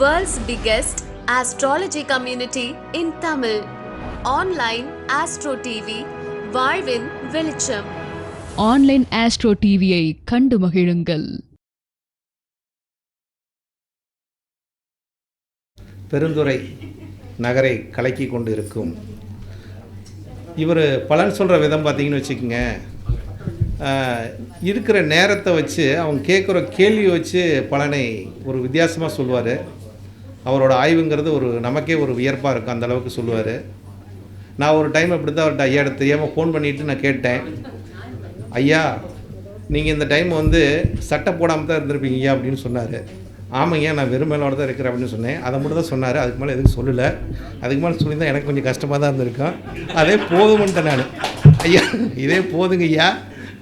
World's biggest astrology community in Tamil. Online Astro TV, வாழ்வின் வெளிச்சம். Online astro டிவியை கண்டு மகிழுங்கள். பெருந்துறை நகரை கலக்கி கொண்டு இருக்கும் இவர் பலன் சொல்கிற விதம் பார்த்தீங்கன்னு வச்சுக்கோங்க. இருக்கிற நேரத்தை வச்சு அவங்க கேட்குற கேள்வி வச்சு பலனை ஒரு வித்தியாசமாக சொல்லுவார் அவரோட ஆய்வுங்கிறது ஒரு நமக்கே ஒரு வியர்ப்பாக இருக்கும் அந்த அளவுக்கு சொல்லுவார். நான் ஒரு டைம் அப்படி தான் அவர்கிட்ட ஐயா தெரியாமல் ஃபோன் பண்ணிவிட்டு நான் கேட்டேன். ஐயா நீங்கள் இந்த டைம் வந்து சட்டை போடாமல் தான் இருந்திருப்பீங்க ஐயா அப்படின்னு சொன்னார். ஆமாங்க நான் வெறும் தான் இருக்கிறேன் அப்படின்னு சொன்னேன். அதை மட்டும் தான் சொன்னார் அதுக்கு மேலே எதுவும் சொல்லலை. அதுக்கு மேலே சொல்லியிருந்தால் எனக்கு கொஞ்சம் கஷ்டமாக தான் இருந்திருக்கும். அதே போதுமன்ட்டேன் நான். ஐயா இதே போதுங்க ஐயா.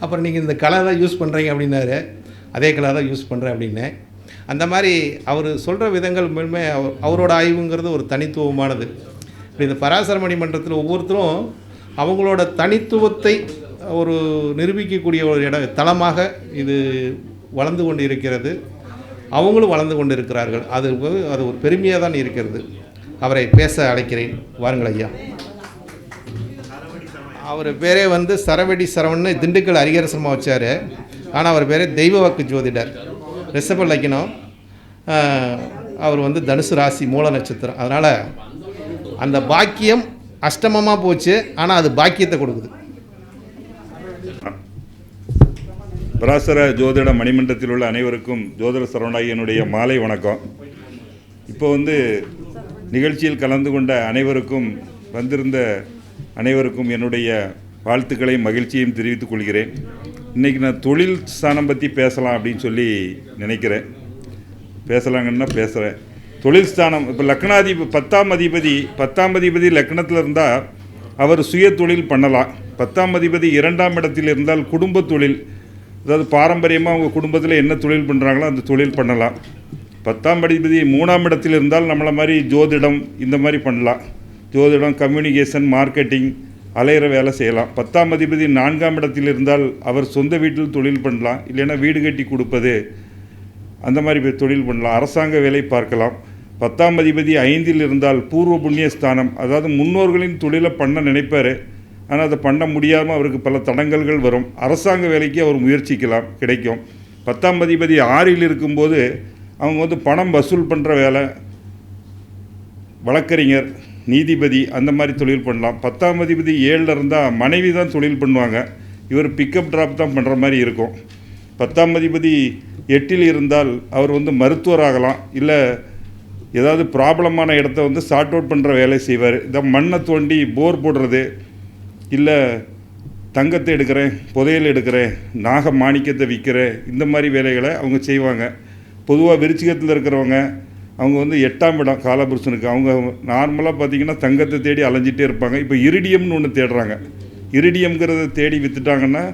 அப்புறம் நீங்கள் இந்த கலர் தான் யூஸ் பண்ணுறீங்க அப்படின்னாரு. அதே கலர் தான் யூஸ் பண்ணுறேன் அப்படின்னேன். அந்த மாதிரி அவர் சொல்கிற விதங்கள் மேலுமே அவர் அவரோட ஆய்வுங்கிறது ஒரு தனித்துவமானது. இப்படி இந்த பராசரமணி மன்றத்தில் ஒவ்வொருத்தரும் அவங்களோட தனித்துவத்தை ஒரு நிரூபிக்கக்கூடிய ஒரு இட தளமாக இது வளர்ந்து கொண்டு இருக்கிறது அவங்களும் வளர்ந்து கொண்டு இருக்கிறார்கள் அது ஒரு- அது ஒரு பெருமையாக தான் இருக்கிறது. அவரை பேச அழைக்கிறேன். வாருங்கள் ஐயா. அவர் பேரே வந்து சரவெடி சரவணன் திண்டுக்கல் அரிகரசமாக வச்சார். ஆனால் அவர் பேரே தெய்வ வாக்கு ஜோதிடர். ரிஷப லக்கினம் அவர் வந்து தனுசு ராசி மூல நட்சத்திரம். அதனால் அந்த பாக்கியம் அஷ்டமமாக போச்சு ஆனால் அது பாக்கியத்தை கொடுக்குது. பராசர ஜோதிட மணிமண்டத்தில் உள்ள அனைவருக்கும் ஜோதிட சரவணாயனுடைய மாலை வணக்கம். இப்போ வந்து நிகழ்ச்சியில் கலந்து கொண்ட அனைவருக்கும் வந்திருந்த அனைவருக்கும் என்னுடைய வாழ்த்துக்களையும் மகிழ்ச்சியையும் தெரிவித்துக் கொள்கிறேன். இன்றைக்கி நான் தொழில் ஸ்தானம் பற்றி பேசலாம் அப்படின்னு சொல்லி நினைக்கிறேன். பேசலாங்கன்னா பேசுகிறேன் தொழில் ஸ்தானம் இப்போ லக்னாதிபதி பத்தாம் அதிபதி பத்தாம் அதிபதி லக்னத்தில் இருந்தால் அவர் சுய தொழில் பண்ணலாம். பத்தாம் அதிபதி இரண்டாம் இடத்தில் இருந்தால் குடும்ப தொழில் அதாவது பாரம்பரியமாக அவங்க குடும்பத்தில் என்ன தொழில் பண்ணுறாங்களோ அந்த தொழில் பண்ணலாம். பத்தாம் அதிபதி மூணாம் இடத்தில் இருந்தால் நம்மளை மாதிரி ஜோதிடம் இந்த மாதிரி பண்ணலாம். ஜோதிடம் கம்யூனிகேஷன் மார்க்கெட்டிங் அலையிற வேலை செய்யலாம். பத்தாம் அதிபதி நான்காம் இடத்தில் இருந்தால் அவர் சொந்த வீட்டில் தொழில் பண்ணலாம். இல்லைன்னா வீடு கட்டி கொடுப்பது. அந்த மாதிரி தொழில் பண்ணலாம். அரசாங்க வேலை பார்க்கலாம். பத்தாம் அதிபதி ஐந்தில் இருந்தால் பூர்வ புண்ணிய ஸ்தானம். அதாவது முன்னோர்களின் தொழிலை பண்ண நினைப்பார். ஆனால் அதை பண்ண முடியாமல் அவருக்கு பல தடங்கல்கள் வரும். அரசாங்க வேலைக்கு அவர் முயற்சிக்கலாம். கிடைக்கும். பத்தாம் அதிபதி ஆறில் இருக்கும்போது அவங்க வந்து பணம் வசூல் பண்ணுற வேலை. வழக்கறிஞர். நீதிபதி அந்த மாதிரி தொழில் பண்ணலாம். பத்தாம் அதிபதி ஏழில் இருந்தால் மனைவி தான் தொழில் பண்ணுவாங்க. இவர் பிக்கப் ட்ராப் தான் பண்ணுற மாதிரி இருக்கும். பத்தாம் அதிபதி எட்டில் இருந்தால் அவர் வந்து மருத்துவர் ஆகலாம். இல்லை ஏதாவது ப்ராப்ளமான இடத்த வந்து சார்ட் அவுட் பண்ணுற வேலை செய்வார். இந்த மண்ணை தோண்டி போர் போடுறது. இல்லை தங்கத்தை எடுக்கிறேன் புதையல் எடுக்கிறேன் நாக மாணிக்கத்தை விற்கிறேன் இந்த மாதிரி வேலைகளை அவங்க செய்வாங்க. பொதுவாக விருச்சிகத்தில் இருக்கிறவங்க அவங்க வந்து எட்டாம் இடம் காலபுருஷனுக்கு. அவங்க நார்மலாக பார்த்தீங்கன்னா தங்கத்தை தேடி அலைஞ்சிட்டே இருப்பாங்க. இப்போ இரிடியம்னு ஒன்று தேடுறாங்க. இரிடியம்ங்கிறத தேடி விற்றுட்டாங்கன்னா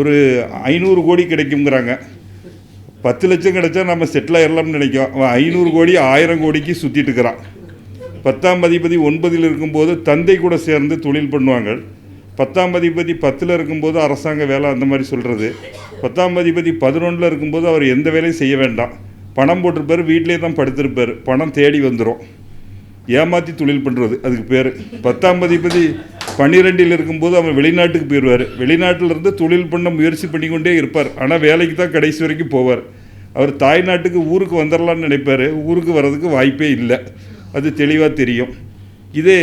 ஒரு ஐநூறு கோடி கிடைக்குங்கிறாங்க பத்து லட்சம் கிடைச்சா நம்ம செட்டில் ஆயிடலாம்னு நினைக்கும். அவன் ஐநூறு கோடி ஆயிரம் கோடிக்கு சுற்றிட்டு இருக்கிறான். பத்தாம் அதிபதி ஒன்பதில் இருக்கும்போது தந்தை கூட சேர்ந்து தொழில் பண்ணுவாங்க. பத்தாம் அதிபதி பத்தில் இருக்கும்போது அரசாங்க வேலை அந்த மாதிரி சொல்கிறது பத்தாம் அதிபதி பதினொன்றில் இருக்கும்போது அவர் எந்த வேலையும் செய்ய வேண்டாம். பணம் போட்டிருப்பார் வீட்டிலே தான் படுத்திருப்பார். பணம் தேடி வந்துடும் ஏமாற்றி தொழில் பண்ணுறது அதுக்கு பேர். பத்தாம் அதிபதி பன்னிரெண்டில் இருக்கும்போது அவர் வெளிநாட்டுக்கு போயிடுவார் வெளிநாட்டில் இருந்து தொழில் பண்ண முயற்சி பண்ணிக்கொண்டே இருப்பார். ஆனால் வேலைக்கு தான் கடைசி வரைக்கும் போவார். அவர் தாய்நாட்டுக்கு ஊருக்கு வந்துடலான்னு நினைப்பார். ஊருக்கு வர்றதுக்கு வாய்ப்பே இல்லை. அது தெளிவாக தெரியும். இதே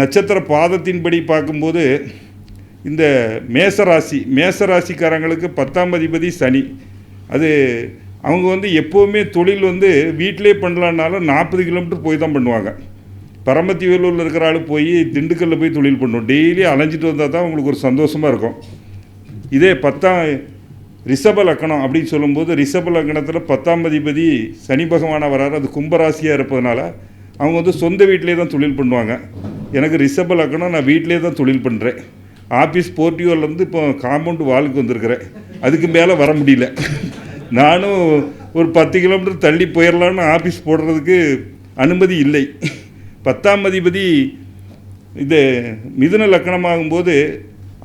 நட்சத்திர பாதத்தின்படி பார்க்கும்போது இந்த மேசராசி மேசராசிக்காரங்களுக்கு பத்தாம் அதிபதி சனி. அது அவங்க வந்து எப்போவுமே தொழில் வந்து வீட்டிலே பண்ணலான்னாலும் நாற்பது கிலோமீட்டர் போய் தான் பண்ணுவாங்க. பரமத்தி வேலூரில் இருக்கிற ஆள் போய் திண்டுக்கல்லில் போய் தொழில் பண்ணும். டெய்லி அலைஞ்சிட்டு வந்தால் தான் உங்களுக்கு ஒரு சந்தோஷமாக இருக்கும். இதே பத்தாம் ரிஷப லக்கணம் அப்படின்னு சொல்லும்போது ரிஷப லக்கணத்தில் பத்தாம் அதிபதி சனி பகவானாக வராரு. அது கும்பராசியாக இருப்பதனால அவங்க வந்து சொந்த வீட்டிலே தான் தொழில் பண்ணுவாங்க. எனக்கு ரிஷப லக்கணம் நான் வீட்டிலே தான் தொழில் பண்ணுறேன் ஆஃபீஸ் போர்ட்டியோலேருந்து இப்போ காம்பவுண்டு வாலுக்கு வந்திருக்கிறேன். அதுக்கு மேலே வர முடியல. நானும் ஒரு பத்து கிலோமீட்டர் தள்ளி போயிடலான்னு ஆஃபீஸ் போடுறதுக்கு அனுமதி இல்லை. பத்தாம் அதிபதி இது மிதுன லக்கணமாகும்போது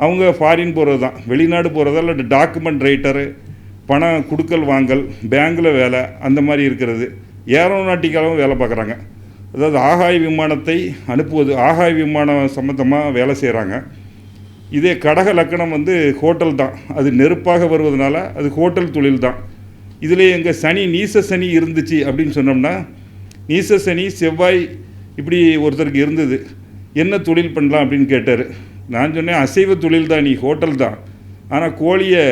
அவங்க ஃபாரின் போகிறது தான் வெளிநாடு போகிறதா இல்லை டாக்குமெண்ட் ரைட்டரு பணம் கொடுக்கல் வாங்கல் பேங்கில் வேலை அந்த மாதிரி இருக்கிறது. ஏரோநாட்டிக்கலாகவும் வேலை பார்க்குறாங்க. அதாவது ஆகாய விமானத்தை அனுப்புவது ஆகாய விமானம் சம்மந்தமாக வேலை செய்கிறாங்க இதே கடக லக்கணம் வந்து ஹோட்டல் தான். அது நெருப்பாக வருவதனால அது ஹோட்டல் தொழில் தான் இதில் எங்கள் சனி நீச சனி இருந்துச்சு அப்படின்னு சொன்னோம்னா நீச சனி செவ்வாய் இப்படி ஒருத்தருக்கு இருந்தது. என்ன தொழில் பண்ணலாம் அப்படின்னு கேட்டார். நான் சொன்னேன் அசைவ தொழில் தான் நீ ஹோட்டல் தான். ஆனால் கோழியை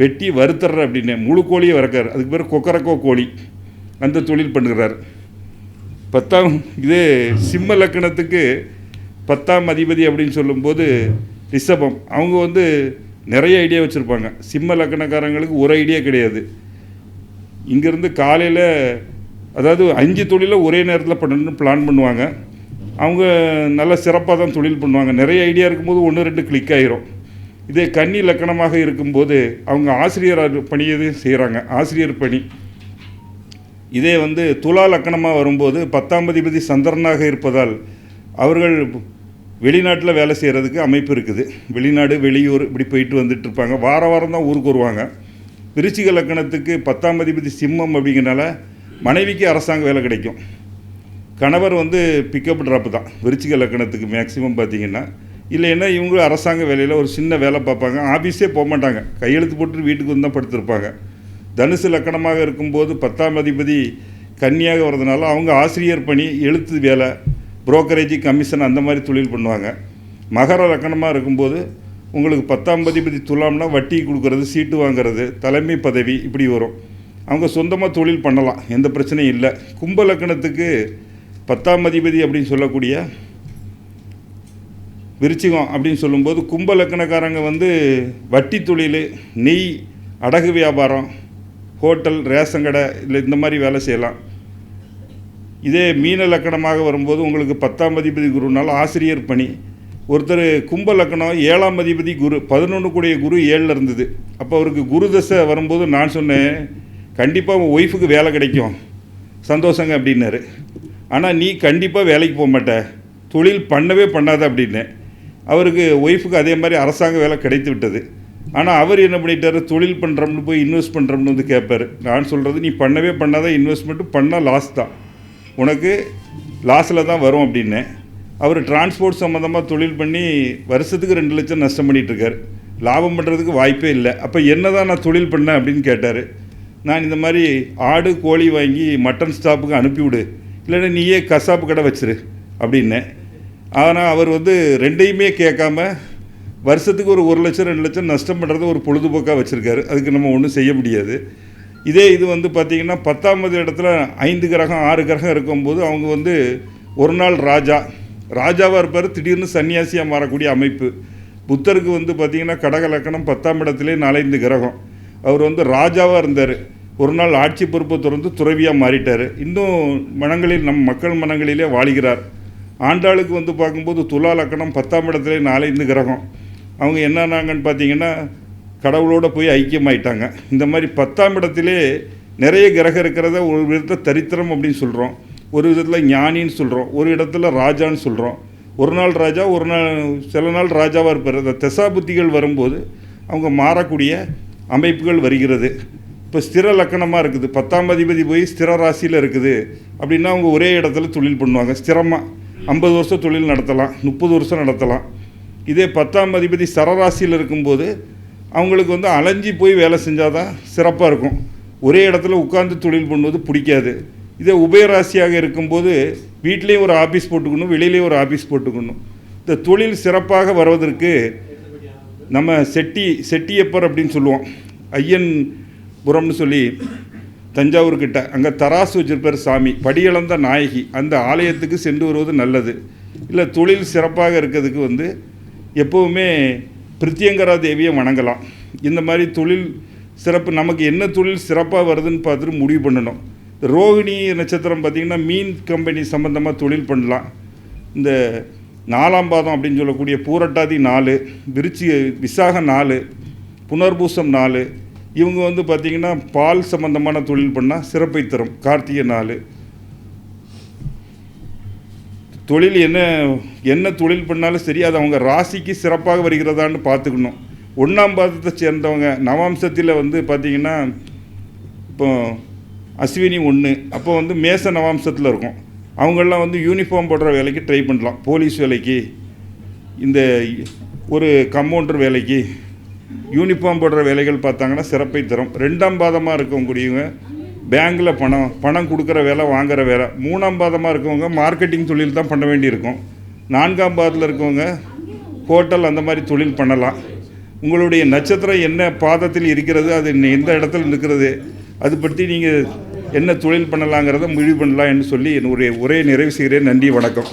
வெட்டி வறுத்துற அப்படின்னு முழு கோழியை வறுக்கார். அதுக்கு பேர் கொக்கரக்கோ கோழி. அந்த தொழில் பண்ணுகிறார். பத்தாம் இது சிம்ம லக்கணத்துக்கு பத்தாம் அதிபதி அப்படின்னு சொல்லும்போது ரிஷபம். அவங்க வந்து நிறைய ஐடியா வச்சுருப்பாங்க. சிம்ம லக்கணக்காரங்களுக்கு ஒரு ஐடியா கிடையாது. இங்கேருந்து காலையில் அதாவது அஞ்சு தொழிலை ஒரே நேரத்தில் பண்ணணும்னு பிளான் பண்ணுவாங்க. அவங்க நல்ல சிறப்பாக தான் தொழில் பண்ணுவாங்க. நிறைய ஐடியா இருக்கும்போது ஒன்று ரெண்டு கிளிக் ஆகிரும் இதே கன்னி லக்கணமாக இருக்கும்போது அவங்க ஆசிரியர் பணியது செய்கிறாங்க ஆசிரியர் பணி. இதே வந்து துலா லக்கணமாக வரும்போது பத்தாம் அதிபதி சந்திரனாக இருப்பதால் அவர்கள் வெளிநாட்டில் வேலை செய்கிறதுக்கு அமைப்பு இருக்குது. வெளிநாடு வெளியூர் இப்படி போயிட்டு வந்துட்டு இருப்பாங்க. வார வாரம் தான் ஊருக்கு வருவாங்க. விருச்சிக லக்கணத்துக்கு பத்தாம் அதிபதி சிம்மம் அப்படிங்கிறனால மனைவிக்கு அரசாங்க வேலை கிடைக்கும். கணவர் வந்து பிக்கப் ட்ராப் தான். விருச்சிக லக்கணத்துக்கு மேக்ஸிமம் பார்த்தீங்கன்னா இல்லைன்னா இவங்க அரசாங்க வேலையில் ஒரு சின்ன வேலை பார்ப்பாங்க. ஆஃபீஸே போக மாட்டாங்க. கையெழுத்து போட்டு வீட்டுக்கு வந்து தான் படுத்திருப்பாங்க. தனுசு லக்கணமாக இருக்கும்போது பத்தாம் அதிபதி கன்னியாக வர்றதுனால அவங்க ஆசிரியர் பணி எழுத்து வேலை புரோக்கரேஜ் கமிஷன் அந்த மாதிரி தொழில் பண்ணுவாங்க. மகர லக்கணமாக இருக்கும்போது உங்களுக்கு பத்தாம் அதிபதி துலாம்னா வட்டி கொடுக்கறது சீட்டு வாங்குறது தலைமை பதவி இப்படி வரும். அவங்க சொந்தமாக தொழில் பண்ணலாம் எந்த பிரச்சனையும் இல்லை. கும்ப லக்கணத்துக்கு பத்தாம் அதிபதி அப்படின்னு சொல்லக்கூடிய விருச்சிகம் அப்படின்னு சொல்லும்போது கும்ப லக்கணக்காரங்க வந்து வட்டி தொழில் நெய் அடகு வியாபாரம் ஹோட்டல் ரேஷன் கடை இல்லை இந்த மாதிரி வேலை செய்யலாம். இதே மீன லக்கணமாக வரும்போது உங்களுக்கு பத்தாம் அதிபதி குருனால ஆசிரியர் பணி ஒருத்தர் கும்ப லக்கணம் ஏழாம் அதிபதி குரு பதினொன்று கூடிய குரு ஏழில் இருந்தது. அப்போ அவருக்கு குரு தசை வரும்போது நான் சொன்னேன் கண்டிப்பாக உன் ஒய்ஃபுக்கு வேலை கிடைக்கும். சந்தோஷங்க அப்படின்னாரு. ஆனால் நீ கண்டிப்பாக வேலைக்கு போக மாட்ட. தொழில் பண்ணவே பண்ணாத அப்படின்னேன். அவருக்கு ஒய்ஃபுக்கு அதே மாதிரி அரசாங்க வேலை கிடைத்து விட்டது. ஆனால் அவர் என்ன பண்ணிட்டார்? தொழில் பண்ணுறோம்னு போய் இன்வெஸ்ட் பண்ணுறோம்னு வந்து கேட்பாரு. நான் சொல்கிறது நீ பண்ணவே பண்ணாத இன்வெஸ்ட்மெண்ட்டு பண்ணால் லாஸ் தான். உனக்கு லாஸில் தான் வரும் அப்படின்னேன். அவர் டிரான்ஸ்போர்ட் சம்மந்தமாக தொழில் பண்ணி வருஷத்துக்கு ரெண்டு லட்சம் நஷ்டம் பண்ணிகிட்ருக்கார் லாபம் பண்ணுறதுக்கு வாய்ப்பே இல்லை. அப்போ என்ன தான் நான் தொழில் பண்ணேன் அப்படின்னு கேட்டார். நான் இந்த மாதிரி ஆடு கோழி வாங்கி மட்டன் ஸ்டாப்புக்கு அனுப்பிவிடு. இல்லைன்னா நீயே கசாப்பு கடை வச்சிரு அப்படின்னேன் ஆனால் அவர் வந்து ரெண்டையுமே கேட்காம வருஷத்துக்கு ஒரு ஒரு லட்சம் ரெண்டு லட்சம் நஷ்டம் பண்ணுறது ஒரு பொழுதுபோக்காக வச்சுருக்காரு. அதுக்கு நம்ம ஒன்றும் செய்ய முடியாது. இதே இது வந்து பார்த்திங்கன்னா பத்தாம்பது இடத்துல ஐந்து கிரகம் ஆறு கிரகம் இருக்கும்போது அவங்க வந்து ஒரு நாள் ராஜா. ராஜாவாக இருப்பார் திடீர்னு சன்னியாசியாக மாறக்கூடிய அமைப்பு. புத்தருக்கு வந்து பார்த்திங்கன்னா கடக லக்கணம் பத்தாம் இடத்துலேயே நாலஞ்சு கிரகம். அவர் வந்து ராஜாவாக இருந்தார். ஒரு நாள் ஆட்சி பொறுப்பை திறந்து துறவியாக மாறிட்டார். இன்னும் மனங்களில் நம் மக்கள் மனங்களிலே வாழுகிறார். ஆண்டாளுக்கு வந்து பார்க்கும்போது துலா லக்கணம் பத்தாம் இடத்துல நாலஞ்சு கிரகம். அவங்க என்னன்னாங்கன்னு பார்த்தீங்கன்னா கடவுளோட போய் ஐக்கியமாயிட்டாங்க. இந்த மாதிரி பத்தாம் இடத்திலே நிறைய கிரகம் இருக்கிறத ஒரு விதத்தை தரித்திரம் அப்படின்னு சொல்கிறோம் ஒரு விதத்தில் ஞானின்னு சொல்கிறோம் ஒரு இடத்துல ராஜான்னு சொல்கிறோம் ஒரு நாள் ராஜா ஒரு நாள் சில நாள் ராஜாவாக இருப்பார். அந்த தசா புத்திகள் வரும்போது அவங்க மாறக்கூடிய அமைப்புகள் வருகிறது. இப்போ ஸ்திர லக்கணமாக இருக்குது. பத்தாம் அதிபதி போய் ஸ்திர ராசியில் இருக்குது. அப்படின்னா அவங்க ஒரே இடத்துல தொழில் பண்ணுவாங்க. ஸ்திரமாக ஐம்பது வருஷம் தொழில் நடத்தலாம் முப்பது வருஷம் நடத்தலாம். இதே பத்தாம் அதிபதி சரராசியில் இருக்கும்போது அவங்களுக்கு வந்து அலைஞ்சி போய் வேலை செஞ்சால் தான் சிறப்பாக இருக்கும். ஒரே இடத்துல உட்காந்து தொழில் பண்ணுவது பிடிக்காது. இதே உபயராசியாக இருக்கும்போது வீட்லேயும் ஒரு ஆஃபீஸ் போட்டுக்கணும் வெளியிலேயும் ஒரு ஆஃபீஸ் போட்டுக்கணும். இந்த தொழில் சிறப்பாக வருவதற்கு நம்ம செட்டி செட்டியப்பர் அப்படின்னு சொல்லுவோம். ஐயன் புறம்னு சொல்லி தஞ்சாவூர் கிட்ட. அங்கே தராசு வச்சிருப்பார் சாமி. படியளந்த நாயகி. அந்த ஆலயத்துக்கு சென்று வருவது நல்லது. இல்லை தொழில் சிறப்பாக இருக்கிறதுக்கு வந்து எப்போவுமே பிரித்தியங்கரா தேவியை வணங்கலாம். இந்த மாதிரி தொழில் சிறப்பு நமக்கு என்ன தொழில் சிறப்பாக வருதுன்னு பார்த்துட்டு முடிவு பண்ணணும். ரோகிணி நட்சத்திரம் பார்த்திங்கன்னா மீன் கம்பெனி சம்மந்தமாக தொழில் பண்ணலாம். இந்த நாலாம் பாதம் அப்படின்னு சொல்லக்கூடிய பூரட்டாதி நாலு விருச்சி விசாக நாலு புனர்பூசம் நாலு இவங்க வந்து பார்த்திங்கன்னா பால் சம்பந்தமான தொழில் பண்ணால் சிறப்பை தரும் கார்த்திகை நாள் தொழில் என்ன என்ன தொழில் பண்ணாலும் சரி அது அவங்க ராசிக்கு சிறப்பாக வருகிறதான்னு பார்த்துக்கணும். ஒன்றாம் பாதத்தை சேர்ந்தவங்க நவாம்சத்தில் வந்து பார்த்திங்கன்னா இப்போ அஸ்வினி ஒன்று அப்போ வந்து மேச நவாம்சத்தில் இருக்கும். அவங்கெல்லாம் வந்து யூனிஃபார்ம் போடுற வேலைக்கு ட்ரை பண்ணலாம். போலீஸ் வேலைக்கு இந்த ஒரு கம்பவுண்டர் வேலைக்கு. யூனிஃபார்ம் போடுற வேலைகள் பார்த்தாங்கன்னா சிறப்பை தரும். ரெண்டாம் பாதமாக இருக்கக்கூடியவங்க பேங்க்கில் பணம் பணம் கொடுக்குற வேலை வாங்குற வேலை. மூணாம் பாதமாக இருக்கவங்க மார்க்கெட்டிங் தொழில் தான் பண்ண வேண்டியிருக்கும். நான்காம் பாதத்தில் இருக்கவங்க ஹோட்டல் அந்த மாதிரி தொழில் பண்ணலாம். உங்களுடைய நட்சத்திரம் என்ன பாதத்தில் இருக்கிறது அது எந்த இடத்துல இருக்கிறது அது பற்றி நீங்கள் என்ன தொழில் பண்ணலாங்கிறத முடிவு பண்ணலாம் என்று சொல்லி என்னுடைய உரையை நிறைவு செய்கிறேன். நன்றி வணக்கம்.